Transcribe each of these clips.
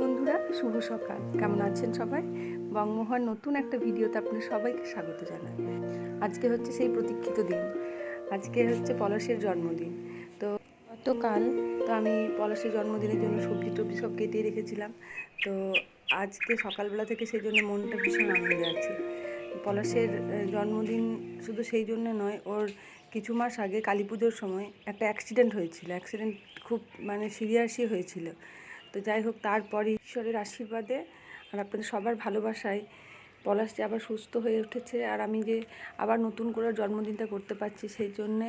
বন্ধুরা, শুভ সকাল। কেমন আছেন সবাই? বঙ্গমোহন নতুন একটা ভিডিওতে আপনাদের সবাইকে স্বাগত জানাই। আজকে হচ্ছে সেই প্রতীক্ষিত দিন। আজকে হচ্ছে পলাশের জন্মদিন। তো গতকাল তো আমি পলাশের জন্মদিনের জন্য সবজি টবজি সব কেটে রেখেছিলাম। তো আজকে সকালবেলা থেকে সেই জন্য মনটা ভীষণ আনন্দে আছে। পলাশের জন্মদিন শুধু সেই জন্য নয়, ওর কিছু মাস আগে কালী পুজোর সময় একটা অ্যাক্সিডেন্ট হয়েছিল। অ্যাক্সিডেন্ট খুব মানে সিরিয়াসই হয়েছিল। তো যাই হোক তারপরে ঈশ্বরের আশীর্বাদে আর আপনাদের সবার ভালোবাসায় পলাশ যে আবার সুস্থ হয়ে উঠেছে আর আমি যে আবার নতুন করে জন্মদিনটা করতে পারছি সেই জন্যে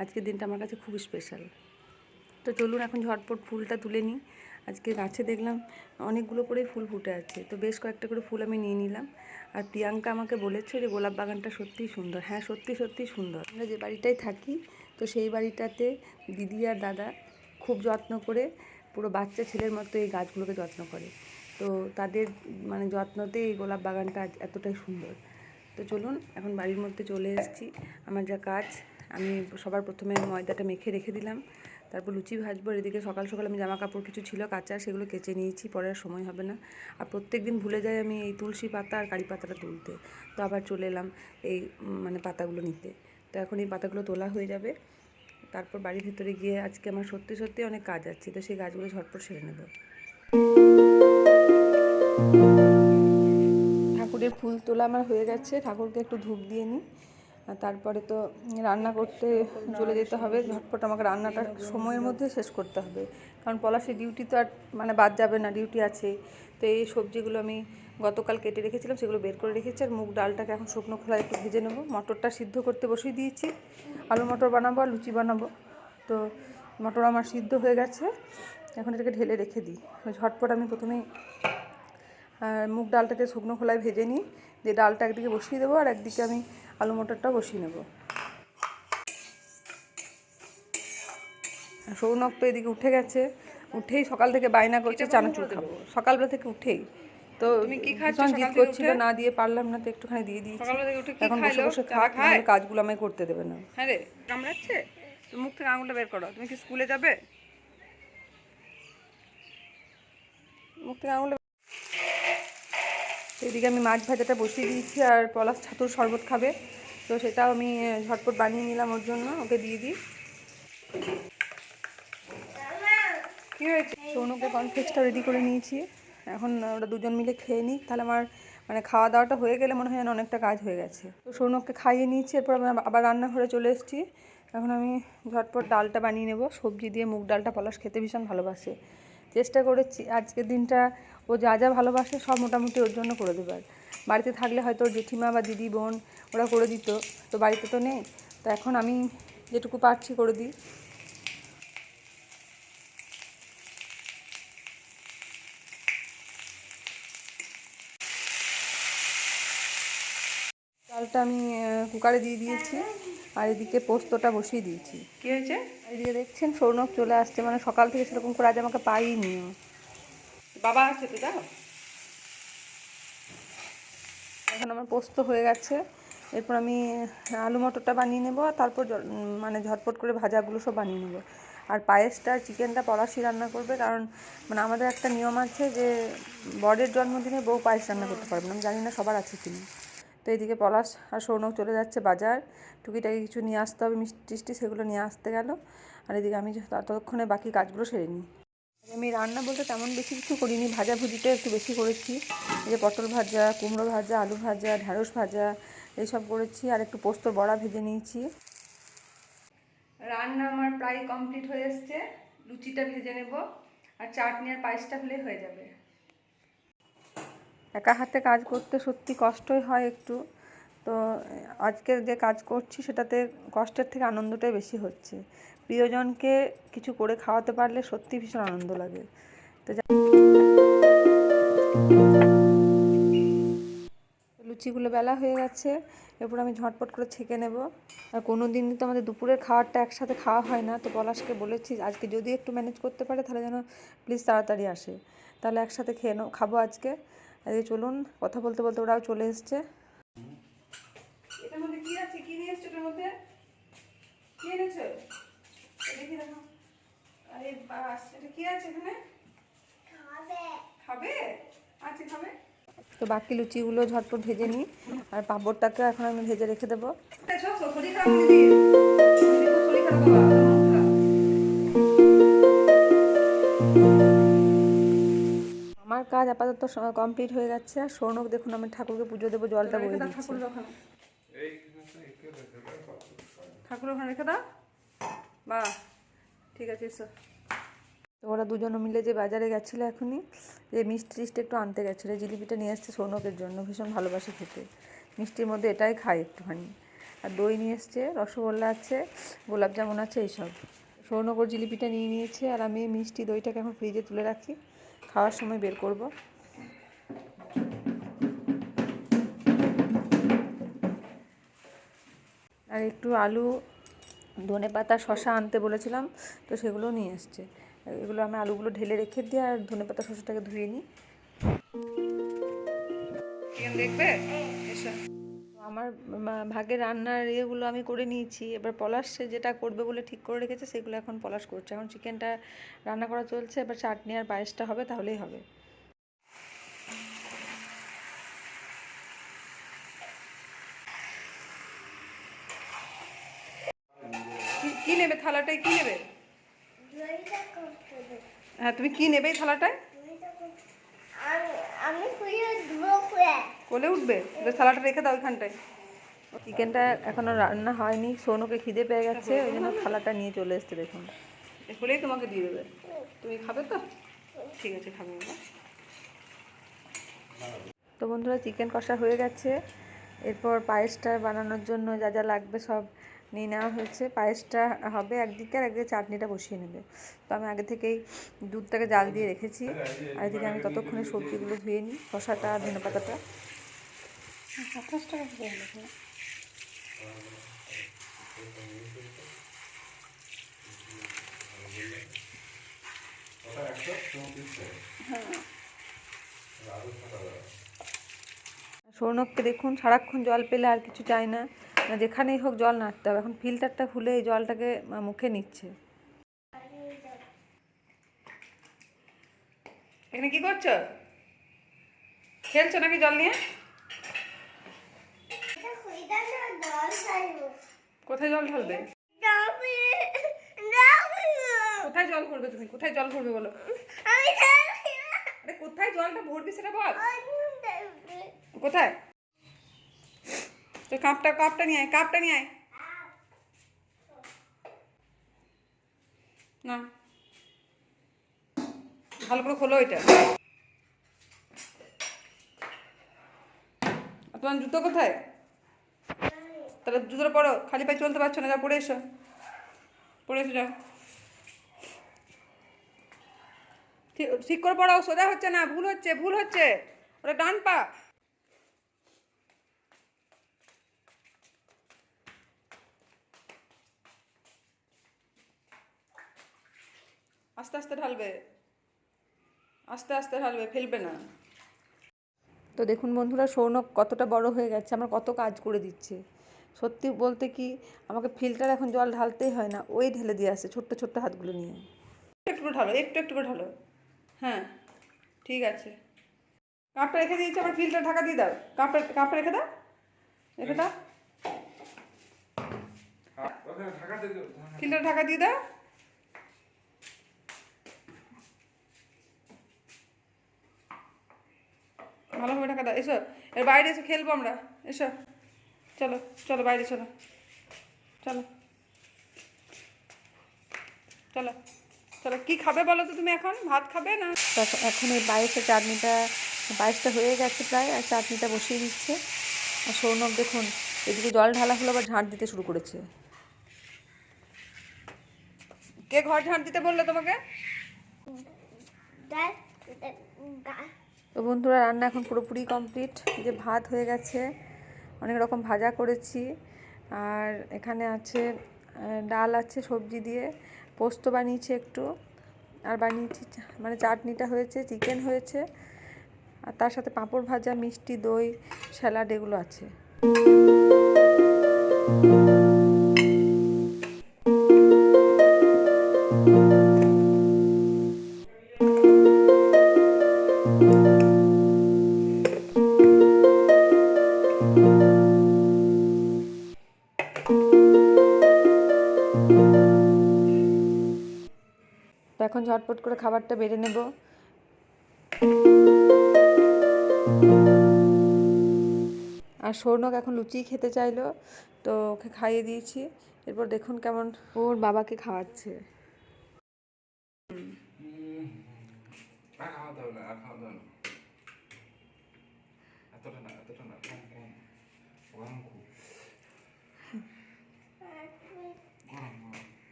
আজকের দিনটা আমার কাছে খুব স্পেশাল তো চলুন এখন ঝটপট ফুলটা তুলে নিই। আজকে গাছে দেখলাম অনেকগুলো করেই ফুল ফুটে আছে, তো বেশ কয়েকটা করে ফুল আমি নিয়ে নিলাম। আর প্রিয়াঙ্কা আমাকে বলেছে যে গোলাপ বাগানটা সত্যিই সুন্দর। হ্যাঁ সত্যি সত্যিই সুন্দর। আমরা যে বাড়িটায় থাকি, তো সেই বাড়িটাতে দিদি আর দাদা খুব যত্ন করে পুরো বাচ্চা ছেলের মতো এই গাছগুলোকে যত্ন করে। তো তাদের মানে যত্নতে এই গোলাপ বাগানটা এতটাই সুন্দর। তো চলুন, এখন বাড়ির মধ্যে চলে এসেছি। আমার যা কাজ, আমি সবার প্রথমে ময়দাটা মেখে রেখে দিলাম। তারপর লুচি ভাজবো এদিকে সকাল সকাল আমি জামা কাপড় কিছু ছিল, কাঁচা সেগুলো কেচে নিয়েছি, পরে আর সময় হবে না। আর প্রত্যেক দিন ভুলে যাই আমি এই তুলসী পাতা আর কারি পাতাটা তুলতে। তো আবার চলে এলাম এই মানে পাতাগুলো নিতে। তো এখন এই পাতাগুলো তোলা হয়ে যাবে। তারপর বাড়ির ভিতরে গিয়ে আজকে আমার সত্যি সত্যি অনেক কাজ আছে, তো সেই কাজগুলো ঝটপট সেরে নেব। ঠাকুরের ফুল তোলা আমার হয়ে গেছে, ঠাকুরকে একটু ধূপ দিয়ে নিই তারপরে তো রান্না করতে চলে যেতে হবে, ঝটপট আমাকে রান্নাটা সময়ের মধ্যে শেষ করতে হবে, কারণ পলাশের ডিউটি তো আর মানে বাদ যাবে না ডিউটি আছে তো এই সবজিগুলো আমি গতকাল কেটে রেখেছিলাম সেগুলো বের করে রেখেছি আর মুগ ডালটাকে এখন শুকনো খোলায় একটু ভেজে নেব। মটরটা সিদ্ধ করতে বসিয়ে দিয়েছি। আলু মটর বানাবো আর লুচি বানাবো। তো মটর আমার সিদ্ধ হয়ে গেছে। এখন এটাকে ঢেলে রেখে দিই। ঝটপট আমি প্রথমেই মুগ ডালটাকে শুকনো খোলায় ভেজে নিই। দিয়ে ডালটা একদিকে বসিয়ে দেবো আর একদিকে আমি আলু মটরটা বসিয়ে নেব। সৌনক তো এদিকে উঠে গেছে। উঠেই সকাল থেকে বায়না করছে চানাচুর খাব। সকালবেলা থেকে উঠেই। তো তুমি কি খাচ্ছ? জিদ করছিল না দিয়ে পারলাম না তো একটুখানি দিয়ে দিয়েছি। সকালবেলা থেকে উঠে কি এখন বসে খাইলো? বসে খাক নাহলে কাজগুলো আমায় করতে দেবে না। হ্যাঁ রে কামড়াচ্ছে? তো মুখ থেকে আঙুলটা বের করো। তুমি কি স্কুলে যাবে? মুখ থেকে আঙুলে এদিকে আমি মাছ ভাজাটা বসিয়ে দিয়েছি আর পলাশ ছাতুর শরবত খাবে। তো সেটাও আমি ঝটপট বানিয়ে নিলাম ওর জন্য ওকে দিয়ে দিই। কি হয়েছে? সৌনকে কনফ্লেক্সটা রেডি করে নিয়েছি। এখন ওরা দুজন মিলে খেয়ে নিই। তাহলে আমার মানে খাওয়া দাওয়াটা হয়ে গেলে মনে হয় যেন অনেকটা কাজ হয়ে গেছে। তো সৌনককে খাইয়ে নিয়েছি, এরপর আবার রান্নাঘরে চলে এসেছি। এখন আমি ঝটপট ডালটা বানিয়ে নেব। সবজি দিয়ে মুগ ডালটা পলাশ খেতে ভীষণ ভালোবাসে। চেষ্টা করেছি, আজকের দিনটা ও যা যা ভালোবাসে সব মোটামুটি ওর জন্য করে দেবার। বাড়িতে থাকলে হয়তো ওর জেঠিমা বা দিদি, বোন ওরা করে দিত, তো বাড়িতে তো নেই। তো এখন আমি যেটুকু পারছি করে দিই। ডালটা আমি কুকারে দিয়ে দিয়েছি। আর এদিকে পোস্তটা বসিয়ে দিয়েছি। কি হয়েছে? এদিকে দেখছেন সৌনক চলে আসছে। মানে সকাল থেকে সেরকম করে আজ আমাকে পাইনি। বাবা আছে তো যাও। এখন আমার পোস্ত হয়ে গেছে। এরপর আমি আলু মটরটা বানিয়ে নেব আর তারপর মানে ঝটপট করে ভাজাগুলো সব বানিয়ে নেব। আর পায়েসটা আর চিকেনটা পলাশি রান্না করবে। কারণ মানে আমাদের একটা নিয়ম আছে যে বরের জন্মদিনে বউ পায়েস রান্না করতে পারবে না। আমি জানি না সবার আছে কি না। তো এইদিকে পলাশ আর সৌনক চলে যাচ্ছে বাজার। টুকিটাকি কিছু নিয়ে আসতে হবে, মিষ্টি টিষ্টি সেগুলো নিয়ে আসতে গেল। আর এদিকে আমি ততক্ষণে বাকি কাজগুলো সেরে নিই। আমি রান্না বলতে তেমন বেশি কিছু করিনি, ভাজা ভুজিটা একটু বেশি করেছি। এই যে পটল ভাজা, কুমড়ো ভাজা, আলু ভাজা, ঢ্যাঁড়স ভাজা, এইসব করেছি। আর একটু পোস্ত বড়া ভেজে নিয়েছি। রান্না আমার প্রায় কমপ্লিট হয়ে এসছে। লুচিটা ভেজে নেব। আর চাটনি আর পায়েসটা হলেই হয়ে যাবে। একা হাতে কাজ করতে সত্যি কষ্টই হয় একটু। তো আজকের যে কাজ করছি সেটাতে কষ্টের থেকে আনন্দটাই বেশি হচ্ছে। প্রিয়জনকে কিছু করে খাওয়াতে পারলে সত্যি ভীষণ আনন্দ লাগে। তো লুচিগুলো বেলা হয়ে গেছে, এরপর আমি ঝটপট করে ছেঁকে নেব। আর কোনো দিন তো আমাদের দুপুরের খাবারটা একসাথে খাওয়া হয় না, তো পলাশকে বলেছি আজকে যদি একটু ম্যানেজ করতে পারে তাহলে যেন প্লিজ তাড়াতাড়ি আসে। তাহলে একসাথে খেয়ে নেব খাব আজকে। আজকে চলুন কথা বলতে বলতে ওরাও চলে এসছে। এটার মধ্যে কি আছে? কি নিয়ে এসছো এটার মধ্যে? কি এনেছো? দেখি দেখো। আরে বাস এটা কি আছে এখানে? খাবে। খাবে? তো বাকি লুচিগুলো ঝটপট ভেজে নিই আর পাঁপড়টাকে এখন আমি ভেজে রেখে দেবো। আমার কাজ আপাতত কমপ্লিট হয়ে যাচ্ছে আর সৌনক দেখুন আমি ঠাকুরকে পুজো দেবো জলটা দাও দিচ্ছি। ঠাকুরের ওখানে। রেখে দাও বাহ ঠিক আছে এসো। তো ওরা দুজনে মিলে যে বাজারে গেছিল এখনই যে মিষ্টি টিষ্টি একটু আনতে গেছিল জিলিপিটা নিয়ে এসছে সৌনকের জন্য ভীষণ ভালোবাসে খেতে। মিষ্টির মধ্যে এটাই খায় একটুখানি। আর দই নিয়ে এসছে রসগোল্লা আছে গোলাপ জামুন আছে এইসব। সৌনকর জিলিপিটা নিয়ে নিয়েছে আর আমি মিষ্টি দইটাকে এখন ফ্রিজে তুলে রাখি। খাওয়ার সময় বের করব। আর একটু আলু, ধনে পাতা শশা আনতে বলেছিলাম, তো সেগুলো নিয়ে এসছে। এগুলো আমি আলুগুলো ঢেলে রেখে দিই আর ধনে পাতা শশাটাকে ধুয়ে নিই। দেখবে? এসো। আমার ভাগের রান্নার ইয়েগুলো আমি করে নিয়েছি। এবার পলাশ সে যেটা করবে বলে ঠিক করে রেখেছে, সেগুলো এখন পলাশ করছে। এখন চিকেনটা রান্না করা চলছে, এবার চাটনি আর পায়েসটা হবে, তাহলেই হবে। কি- নেবে থালাটায়? কি নেবে? হ্যাঁ তুমি কি নেবে এই থালাটায়? আমি কোলে উঠবে? থালাটা রেখে দাও ওইখানটায় চিকেনটা এখনও রান্না হয়নি। সোনুকে খিদে পেয়ে গেছে ওই জন্য থালাটা নিয়ে চলে এসছে দেখুন। হলেই তোমাকে দিয়ে দেবে। তুমি খাবে তো? ঠিক আছে খাবে তো বন্ধুরা চিকেন কষা হয়ে গেছে। এরপর পায়েসটা বানানোর জন্য যা যা লাগবে সব নিয়ে নেওয়া হয়েছে। পায়েসটা হবে একদিকে আর একদিকে চাটনিটা বসিয়ে নেবে। তো আমি আগে থেকেই দুধটাকে জাল দিয়ে রেখেছি। আর এদিকে আমি ততক্ষণে সবজিগুলো ধুয়ে নিই কষাটা ধনে পাতাটা হলো সৌনককে দেখুন, সারাক্ষণ জল পেলে আর কিছু চাই না। মানে যেখানেই হোক জল নাড়তে হবে। এখন ফিল্টারটা খুলে এই জলটাকে মুখে নিচ্ছে। এখানে কি করছ? খেলছো নাকি জল নিয়ে? কোথায় জল ঢালবে? কোথায় জল ভরবে তুমি? কোথায় জল ভরবে বলো? কোথায় জলটা ভরবি সেটা বল। কোথায়? তো কাপটা কাপটা নিয়ে আয়, কাপটা নিয়ে আয়। না। ভালো করে খোলো এটা। তোমার জুতো কোথায়? তাহলে জুতোটা পরো, খালি পায়ে চলতে পারছ না যা পড়ে এসো। পড়ে এসো, যাও। ঠিক ঠিক করে পড়াও, সোজা হচ্ছে না, ভুল হচ্ছে ভুল হচ্ছে। ওটা ডান পা। আস্তে আস্তে ঢালবে। আস্তে আস্তে ঢালবে, ফেলবে না। তো দেখুন বন্ধুরা, সৌনক কতটা বড় হয়ে গেছে, আমার কত কাজ করে দিচ্ছে। সত্যি বলতে কি, আমাকে ফিল্টার এখন জল ঢালতেই হয় না, ওই ঢেলে দিয়ে আসে ছোট্ট ছোট্ট হাতগুলো নিয়ে। একটু করে ঢালো, একটু একটু করে ঢালো। হ্যাঁ ঠিক আছে। কাপটা রেখে দিয়েছি আবার ফিল্টার ঢাকা দিয়ে দাও। কাপটা কাপটা রেখে দাও। রেখে দাও। ফিল্টার ঢাকা দিয়ে দাও। ভালোভাবে ঢাকা দাও। এসো, এর বাইরে এসে খেলব আমরা। এসো। চলো চলো বাইরে চলো। চলো। চলো চলো। কি খাবে বলো তো তুমি এখন? ভাত খাবে না? এখন এই পায়েসের চাটনিটা পায়েসটা হয়ে গেছে প্রায় আর চাটনিটা বসিয়ে দিচ্ছে। আর সৌনক দেখুন এদিকে জল ঢালা হলো আবার ঝাঁট দিতে শুরু করেছে। কে ঘর ঝাঁট দিতে বলল তোমাকে? তো বন্ধুরা রান্না এখন পুরোপুরি কমপ্লিট। যে ভাত হয়ে গেছে অনেক রকম ভাজা করেছি। আর এখানে আছে ডাল আছে সবজি দিয়ে। পোস্ত বানিয়েছি একটু। আর বানিয়েছি মানে চাটনিটা হয়েছে, চিকেন হয়েছে। আর তার সাথে পাঁপড় ভাজা, মিষ্টি, দই, স্যালাড এগুলো আছে। তো এখন ঝটপট করে খাবারটা বেড়ে নেব। আর স্বর্ণক এখন লুচি খেতে চাইলো, তো ওকে খাইয়ে দিয়েছি। এরপর দেখুন কেমন ওর বাবাকে খাওয়াচ্ছে।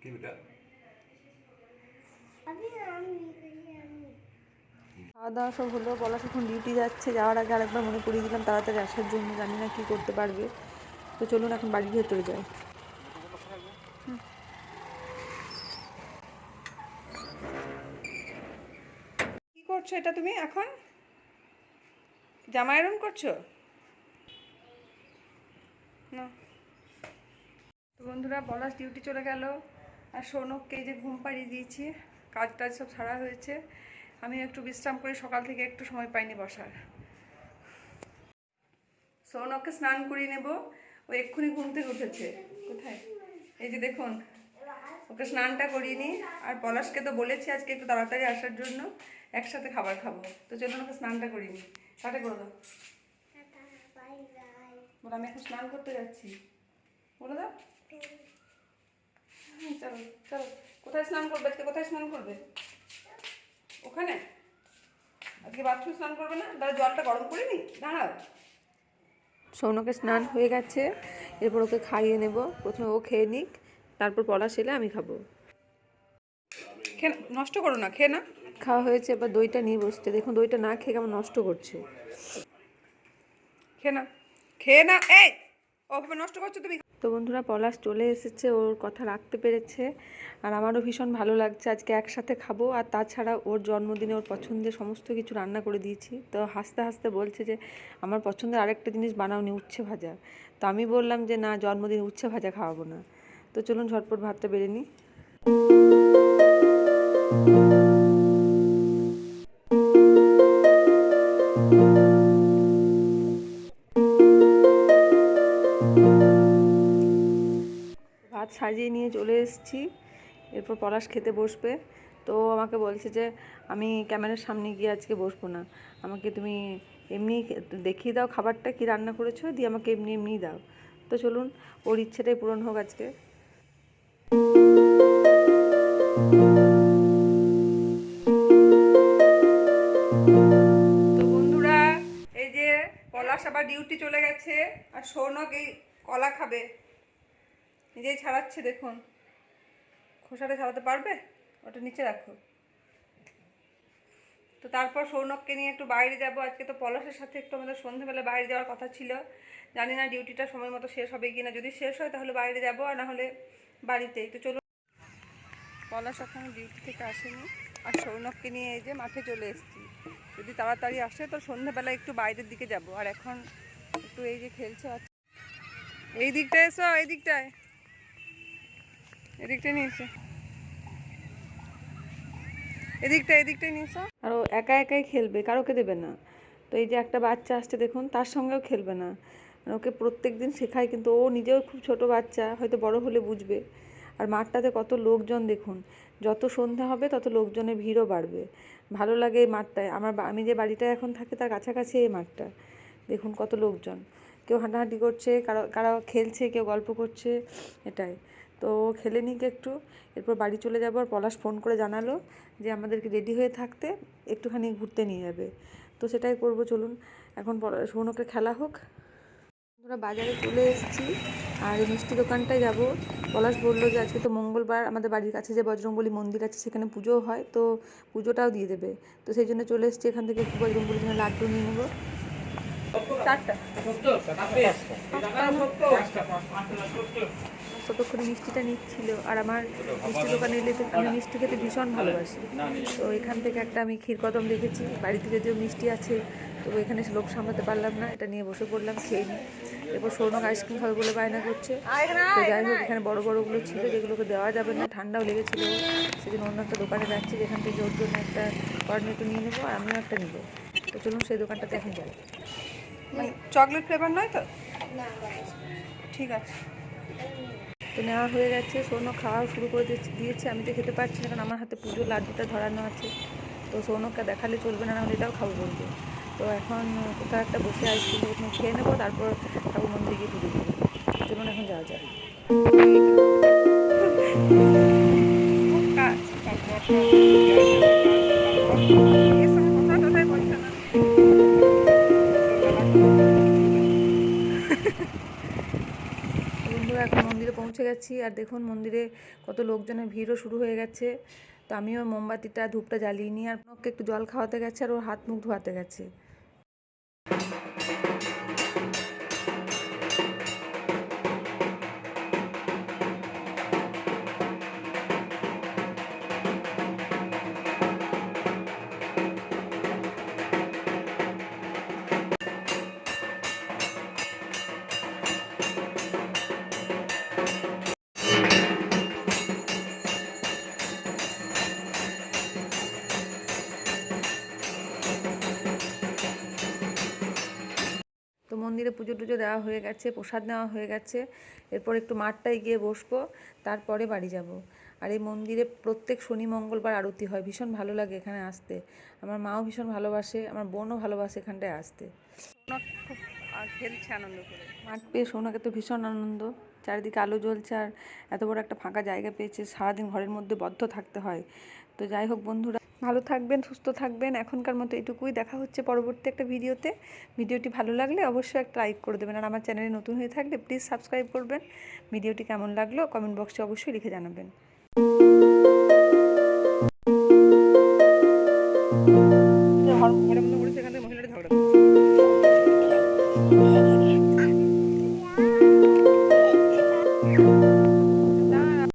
কি বেটা আমি আমি আমি খাওয়া দাওয়া সব হলো পলাশ এখন ডিউটি যাচ্ছে যাওয়ার আগে আরেকবার মনে করিয়ে দিলাম তাড়াতাড়ি আসার জন্য জানি না কী করতে পারবে। তো চলুন এখন বাড়ির ভেতরে যাই। কি করছ এটা তুমি এখন? জামা আয়রন করছ? না। তো বন্ধুরা পলাশ ডিউটি চলে গেল। আর সৌনককে এই যে ঘুম পাড়িয়ে দিয়েছি কাজ টাজ সব ছাড়া হয়েছে। আমি একটু বিশ্রাম করে সকাল থেকে একটু সময় পাইনি বসার। সৌনককে স্নান করিয়ে নেব। ও এক্ষুনি ঘুম থেকে উঠেছে। কোথায়? এই যে দেখুন ওকে স্নানটা করিয়ে নিই। আর পলাশকে তো বলেছি আজকে একটু তাড়াতাড়ি আসার জন্য একসাথে খাবার খাব। তো চলুন ওকে স্নানটা করিয়ে নিই। সাথে করে দাও। বলো আমি এখন স্নান করতে যাচ্ছি। বলে দাও। হুম, চলো চলো। কোথায় স্নান করবে? আজকে কোথায় স্নান করবে? ওখানে? আজকে বাথরুম স্নান করবে না? তাহলে জলটা গরম করে নি? দাঁড়াও। সৌনকের স্নান হয়ে গেছে। এরপর ওকে খাইয়ে নেব। প্রথমে ও খেয়ে নিক, তারপর পলাশ এলে আমি খাব। নষ্ট করো না, খেয়ে না। খাওয়া হয়েছে, এবার দইটা নিয়ে বসতে। দেখুন, দইটা না খেয়ে কেমন নষ্ট করছে। খেয়ে না খেয়ে না, এই! ওভাবে নষ্ট করছ তুমি? তো বন্ধুরা পলাশ চলে এসেছে, ওর কথা রাখতে পেরেছে। আর আমারও ভীষণ ভালো লাগছে, আজকে একসাথে খাব। আর তাছাড়া ওর জন্মদিনে ওর পছন্দের সমস্ত কিছু রান্না করে দিয়েছি। তো হাসতে হাসতে বলছে যে, আমার পছন্দের আরেকটা জিনিস বানাওনি উচ্ছে ভাজা। তো আমি বললাম যে, না, জন্মদিনে উচ্ছে ভাজা খাওয়াবো না। তো চলুন ঝটপট ভাতটা বেড়ে নিই। সাজিয়ে নিয়ে চলে এসেছি। এরপর পলাশ খেতে বসবে। তো আমাকে বলছে যে, আমি ক্যামেরার সামনে গিয়ে আজকে বসবো না। আমাকে তুমি এমনি দেখিয়ে দাও খাবারটা, কি রান্না করেছ? দিয়ে আমাকে এমনি এমনি দাও। তো চলুন, ওর ইচ্ছেটাই পূরণ হোক আজকে। তো বন্ধুরা, এই যে পলাশ আবার ডিউটি চলে গেছে। আর সৌনক এই কলা খাবে। নিজেই ছাড়াচ্ছে, দেখুন। খোসাটা ছাড়াতে পারবে? ওটা নিচে রাখো। তো তারপর সৌনককে নিয়ে একটু বাইরে যাব। আজকে তো পলাশের সাথে একটু আমাদের সন্ধ্যেবেলা বাইরে যাওয়ার কথা ছিল। জানি না ডিউটিটা সময় মতো শেষ হবে কি না যদি শেষ হয় তাহলে বাইরে যাব, আর না হলে বাড়িতেই। তো চলো পলাশ এখন ডিউটি থেকে আসেনি। আর সৌনককে নিয়ে এই যে মাঠে চলে এসেছি। যদি তাড়াতাড়ি আসে তো সন্ধ্যাবেলা একটু বাইরের দিকে যাব। আর এখন একটু এই যে খেলছে এই দিকটায় এসো, এই দিকটায়। এদিকটায় নিয়ে এসো এদিকটা এদিকটায় নিয়ে এসো আর ও একা একাই খেলবে, কারোকে দেবে না। তো এই যে একটা বাচ্চা আসছে, দেখুন, তার সঙ্গেও খেলবে না। ওকে প্রত্যেক দিন শেখায়, কিন্তু ও নিজেও খুব ছোট বাচ্চা, হয়তো বড় হলে বুঝবে। আর মাঠটাতে কত লোকজন, দেখুন, যত সন্ধ্যা হবে, তত লোকজনের ভিড়ও বাড়বে। ভালো লাগে এই মাঠটায়। আমার আমি যে বাড়িটা এখন থাকি, তার কাছাকাছি এই মাঠটা। দেখুন কত লোকজন। কেউ হাঁটাহাঁটি করছে, কারও কারও খেলছে, কেউ গল্প করছে, এটাই। তো খেলে নিক একটু। এরপর বাড়ি চলে যাব আর পলাশ ফোন করে জানালো যে আমাদেরকে রেডি হয়ে থাকতে একটুখানি ঘুরতে নিয়ে যাবে। তো সেটাই করব, চলুন। এখন সৌনকের খেলা হোক। আমরা বাজারে চলে এসেছি আর এই মিষ্টি দোকানটায় যাব। পলাশ বলল যে আজকে তো মঙ্গলবার, আমাদের বাড়ির কাছে যে বজরংবলী মন্দির আছে সেখানে পুজো হয়, তো পুজোটাও দিয়ে দেবে। তো সেই জন্য চলে এসেছি এখান থেকে বজরংবলীর জন্য লাড্ডু নিয়ে নেব। চারটা। ততক্ষণে মিষ্টিটা নিচ্ছিল। আর আমার মিষ্টি দোকানে এলে তো আমি মিষ্টি খেতে ভীষণ ভালোবাসি। তো এখান থেকে একটা আমি ক্ষীরকদম রেখেছি বাড়িতে যদিও মিষ্টি আছে তবু এখানে লোক সামলাতে পারলাম না। এটা নিয়ে বসে পড়লাম খেয়ে নিই। এরপর সৌনক আইসক্রিম খাবে বলে বায়না করছে। তো যাই হোক এখানে বড় বড়গুলো ছিল যেগুলোকে দেওয়া যাবে না। ঠান্ডাও লেগেছিল। সেদিন অন্য একটা দোকানে যাচ্ছি যেখান থেকে ওর জন্য একটা কর্নেটো নিয়ে নেব আর আমিও একটা নেব। তো চলুন সেই দোকানটাতে এখন যাই। মানে চকলেট ফ্লেভার নয় তো? ঠিক আছে। তো নেওয়া হয়ে গেছে সৌনক খাওয়া শুরু করে দিয়েছে- আমি তো খেতে পারছি না কারণ আমার হাতে পুজোর লাড্ডুটা ধরানো আছে। তো সৌনককে দেখালে চলবে না নাহলে এটাও খাব বলবে। তো এখন কোথাও একটা বসে আইসক্রিম প্রথমে খেয়ে নেব তারপর ঠাকুর মন্দিরে গিয়ে পুজো দেবো। চলুন এখন যাওয়া যায় Thank কাজ। পৌঁছে গেছি আর দেখুন মন্দিরে কত লোকজনের ভিড়ও শুরু হয়ে গেছে। তো আমিও মোমবাতিটা, ধূপটা জ্বালিয়ে নিয়ে আর ওকে একটু জল খাওয়াতে গেছে আর ওর হাত মুখ ধোয়াতে গেছে। তো মন্দিরে পুজো টুজো দেওয়া হয়ে গেছে প্রসাদ নেওয়া হয়ে গেছে। এরপর একটু মাঠটায় গিয়ে বসবো তারপরে বাড়ি যাব। আর এই মন্দিরে প্রত্যেক শনি মঙ্গলবার আরতি হয় ভীষণ ভালো লাগে এখানে আসতে। আমার মাও ভীষণ ভালোবাসে আমার বোনও ভালোবাসে এখানটায় আসতে। খুব খেলছে আনন্দ করে। মাঠ পেয়ে সোনাকে তো ভীষণ আনন্দ। চারিদিকে আলো জ্বলছে আর এত বড় একটা ফাঁকা জায়গা পেয়েছে সারাদিন ঘরের মধ্যে বদ্ধ থাকতে হয়। তো যাই হোক বন্ধুরা ভালো থাকবেন, সুস্থ থাকবেন। এখনকার মতো এটুকুই। দেখা হচ্ছে পরবর্তী একটা ভিডিওতে। ভিডিওটি ভালো লাগলে অবশ্যই একটা লাইক করে দেবেন। আর আমার চ্যানেলে নতুন হয়ে থাকলে প্লিজ সাবস্ক্রাইব করবেন। ভিডিওটি কেমন লাগল কমেন্ট বক্সে অবশ্যই লিখে জানাবেন।